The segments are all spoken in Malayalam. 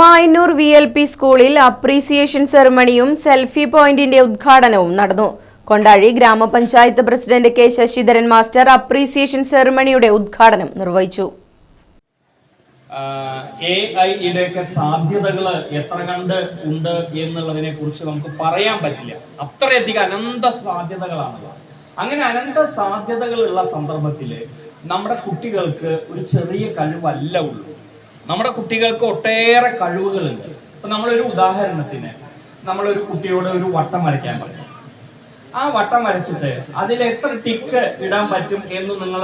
Mayannur V L P സ്കൂളിൽ അപ്രീസിയേഷൻ സെറമണിയും സെൽഫി പോയിന്റിന്റെ ഉദ്ഘാടനവും നടന്നു. Kondazhy grama panchayat president K Sasidharan master appreciation സെറമണിയുടെ ഉദ്ഘാടനം നിർവഹിച്ചു. സാധ്യതകൾ എത്ര കണ്ട് ഉണ്ട് എന്നുള്ളതിനെ കുറിച്ച് നമുക്ക് പറയാൻ പറ്റില്ല. അത്രയധികം അനന്ത സാധ്യതകളാണുള്ളത്. അങ്ങനെ അനന്ത സാധ്യതകളുള്ള സന്ദർഭത്തിൽ നമ്മുടെ കുട്ടികൾക്ക് ഒരു ചെറിയ കഴിവല്ല ഉള്ളൂ. നമ്മുടെ കുട്ടികൾക്ക് ഒട്ടേറെ കഴിവുകളുണ്ട്. ഇപ്പൊ നമ്മളൊരു ഉദാഹരണത്തിന് നമ്മളൊരു കുട്ടിയോട് ഒരു വട്ടം വരയ്ക്കാൻ പറയും ആ വട്ടം വരച്ചിട്ട് അതിൽ എത്ര ടിക്ക് ഇടാൻ പറ്റും എന്ന് നിങ്ങൾ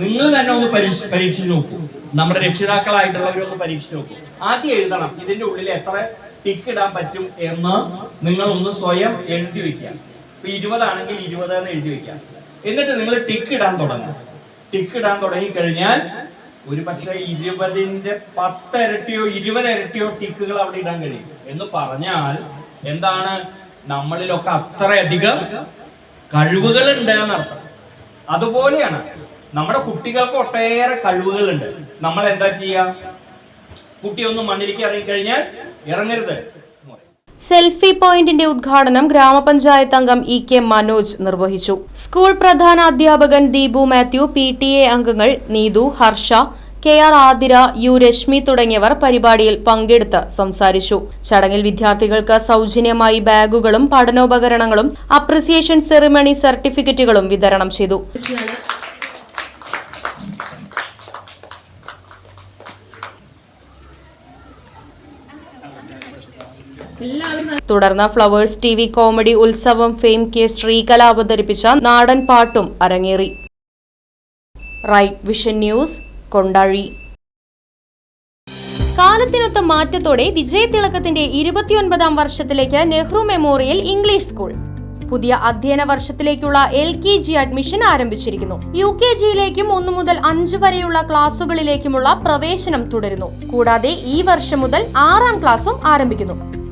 നിങ്ങൾ തന്നെ ഒന്ന് പരീക്ഷ പരീക്ഷിച്ച് നോക്കൂ. നമ്മുടെ രക്ഷിതാക്കളായിട്ടുള്ളവരൊന്ന് പരീക്ഷിച്ച് നോക്കൂ. ആദ്യം എഴുതണം ഇതിന്റെ ഉള്ളിൽ എത്ര ടിക്ക് ഇടാൻ പറ്റും എന്ന് നിങ്ങൾ ഒന്ന് സ്വയം എഴുതി വെക്കുക. ഇപ്പൊ ഇരുപതാണെങ്കിൽ ഇരുപത് എന്ന് എഴുതി വെക്കുക. എന്നിട്ട് നിങ്ങൾ ടിക്ക് ഇടാൻ തുടങ്ങും. ടിക്ക് ഇടാൻ തുടങ്ങി കഴിഞ്ഞാൽ ഒരു പക്ഷേ ഇരുപതിന്റെ പത്തരട്ടിയോ ഇരുപത് ഇരട്ടിയോ ടിക്കുകൾ അവിടെ ഇടാൻ കഴിയും. എന്ന് പറഞ്ഞാൽ എന്താണ്? നമ്മളിലൊക്കെ അത്രയധികം കഴിവുകൾ ഉണ്ട് എന്നർത്ഥം. അതുപോലെയാണ് നമ്മുടെ കുട്ടികൾക്ക് ഒട്ടേറെ കഴിവുകളുണ്ട്. നമ്മൾ എന്താ ചെയ്യുക കുട്ടി ഒന്ന് മണ്ണിലേക്ക് ഇറങ്ങിക്കഴിഞ്ഞാൽ ഇറങ്ങരുത്. സെൽഫി പോയിന്റിന്റെ ഉദ്ഘാടനം ഗ്രാമപഞ്ചായത്ത് അംഗം ഇ കെ മനോജ് നിർവഹിച്ചു. സ്കൂൾ പ്രധാന അധ്യാപകൻ Deepu Mathew P T A അംഗങ്ങൾ Neethu Harsha K R Athira U Reshmi തുടങ്ങിയവർ പരിപാടിയിൽ പങ്കെടുത്ത് സംസാരിച്ചു. ചടങ്ങിൽ വിദ്യാർത്ഥികൾക്ക് സൗജന്യമായി ബാഗുകളും പഠനോപകരണങ്ങളും അപ്രിസിയേഷൻ സെറിമണി സർട്ടിഫിക്കറ്റുകളും വിതരണം ചെയ്തു. തുടർന്ന് ഫ്ലവേഴ്സ് ടി വി കോമഡി ഉത്സവം ഫെയിം കെ ശ്രീകല അവതരിപ്പിച്ച നാടൻ പാട്ടും അരങ്ങേറി. Right Vision News Kondazhy. കാലത്തിനൊത്ത മാറ്റത്തോടെ വിജയതിളക്കത്തിന്റെ ഇരുപത്തിയൊൻപതാം വർഷത്തിലേക്ക് നെഹ്റു മെമ്മോറിയൽ ഇംഗ്ലീഷ് സ്കൂൾ. പുതിയ അധ്യയന വർഷത്തിലേക്കുള്ള എൽ കെ ജി അഡ്മിഷൻ ആരംഭിച്ചിരിക്കുന്നു. യു കെ ജിയിലേക്കും ഒന്നു മുതൽ അഞ്ച് വരെയുള്ള ക്ലാസുകളിലേക്കുമുള്ള പ്രവേശനം തുടരുന്നു. കൂടാതെ ഈ വർഷം മുതൽ ആറാം ക്ലാസും ആരംഭിക്കുന്നു.